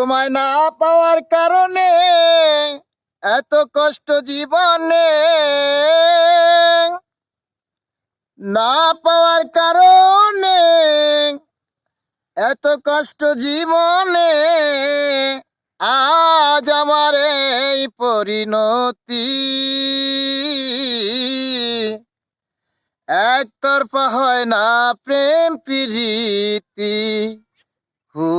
তোমায় না পাওয়ার কারণে এত কষ্ট জীবনে। না পাওয়ার কারণে এত কষ্ট জীবনে আজ আমার এই পরিণতি। একতরফা হয় না প্রেম প্রীতি। হো,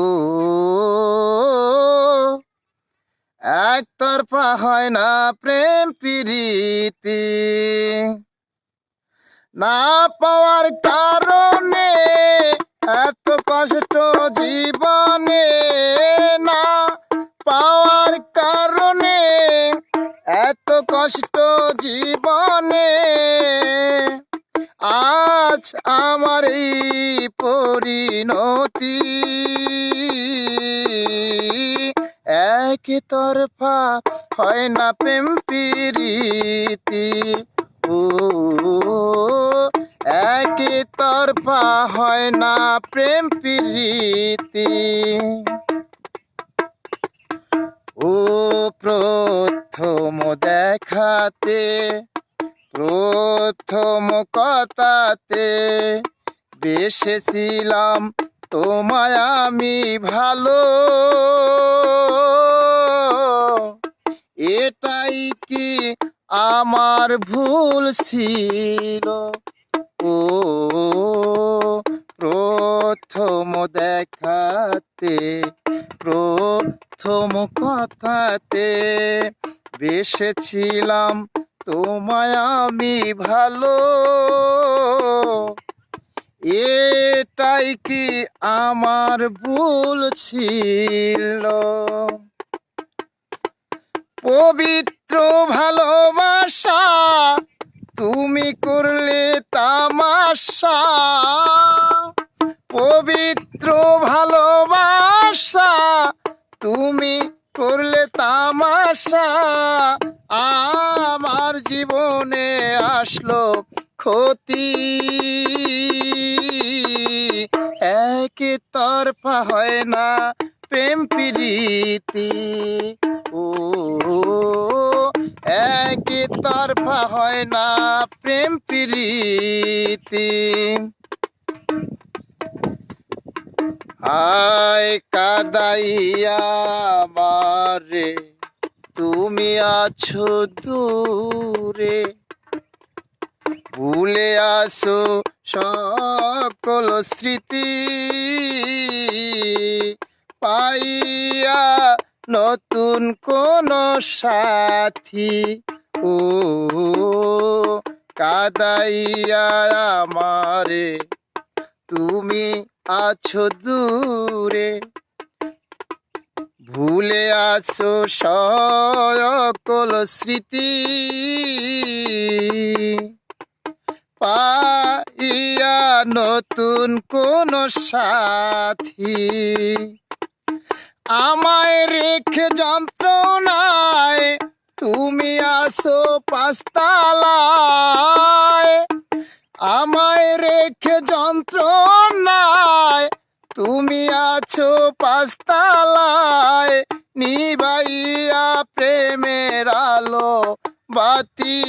একতরফা হয় না প্রেম প্রীতি। না পাওয়ার কারণে, এত কষ্ট জীবনে, না পাওয়ার কারণে, এত কষ্ট জীবনে, আজ আমার এই পরিণতি এক তরফা হয় না প্রেম প্রীতি। ও এক তরফা হয় না প্রেম প্রীতি। ও, প্রথম দেখাতে, প্রথম কথাতে বেসেছিলাম, তোমায় আমি ভালো। এটাই কি আমার ভুল ছিল? ও, প্রথম দেখাতে, প্রথম কথাতে বেসেছিলাম, তোমায় আমি ভালো। এটাই কি আমার ভুল ছিল? পবিত্র ভালোবাসা তুমি করলে তামাশা। পবিত্র ভালোবাসা তুমি করলে তামাশা। আমার জীবনে আসলো ক্ষতি। এক তরফা হয় না প্রেম প্রীতি। ও, এক তরফা হয় না প্রেম প্রীতি। আয় কাদাইয়া মারে তুমি আছো দূরে। ভুলে আসো সকল স্মৃতি। পাইয়া নতুন কোন সাথী। ও কাদাইয়া আমারে, তুমি আছো দূরে। ভুলে আছো সকল স্মৃতি। নতুন কোন সাথী। আমায় রেখে যন্ত্রণায় তুমি আসো পাঁচতালায়। আমায় রেখে যন্ত্রণায় তুমি আছো পাঁচতালায়। নিবাইয়া প্রেমের আলো বাতি।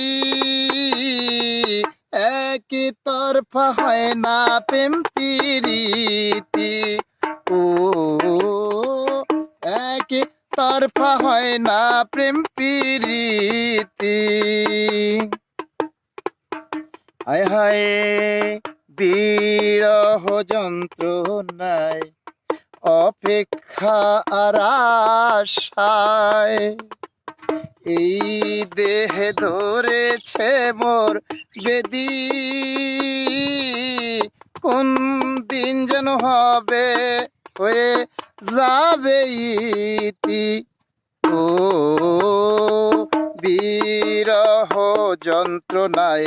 এক তরফা হয় না প্রেম প্রীতি। ও এক তরফা হয় না প্রেম প্রীতি। হায় হায়, বিরহ যন্ত্র নাই অপেক্ষা আর আশায়। এই দেহে ধরেছে মোর বেদি। কোন দিন যেন হবে, হয়ে যাবে ইতি। ও বিরহ যন্ত্রণায়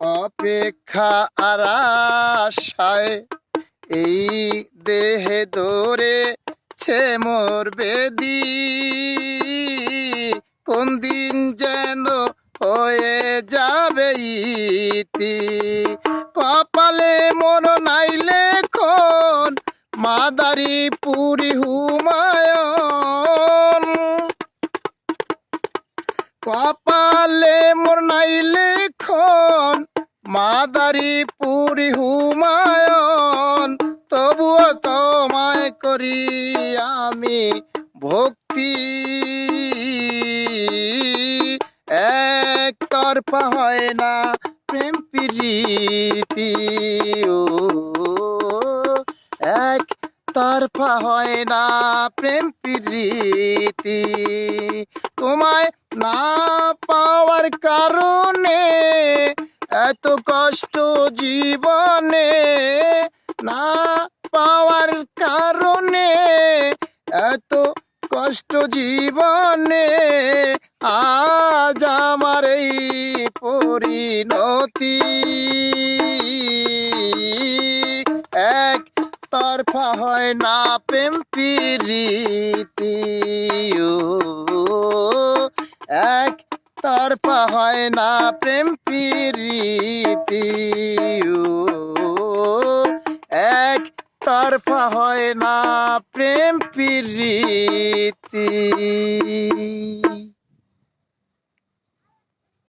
অপেক্ষা আর এই দেহে ধরে ছে মোর বেদি। কোন দিন যেন হয়ে যাবে ইতি? কপালে মন নাইলে কোন মাদারি পুরি হুমায়ন। কপালে মোর নাই লেখন, মাদারি পুরি হুমায়ন। তবুও তোমায় করি আমি ভক্তি। হয় না প্রেম প্রীতি, ও। এক তরফা হয় না প্রেম প্রীতি। তোমায় না পাওয়ার কারণে, এত কষ্ট জীবনে না পাওয়ার কারণে, এত কষ্ট জীবনে আজ আমার এই পরিণতি। এক তরফা হয় না প্রেম প্রীতি এক তরফা হয় না প্রেম প্রীতি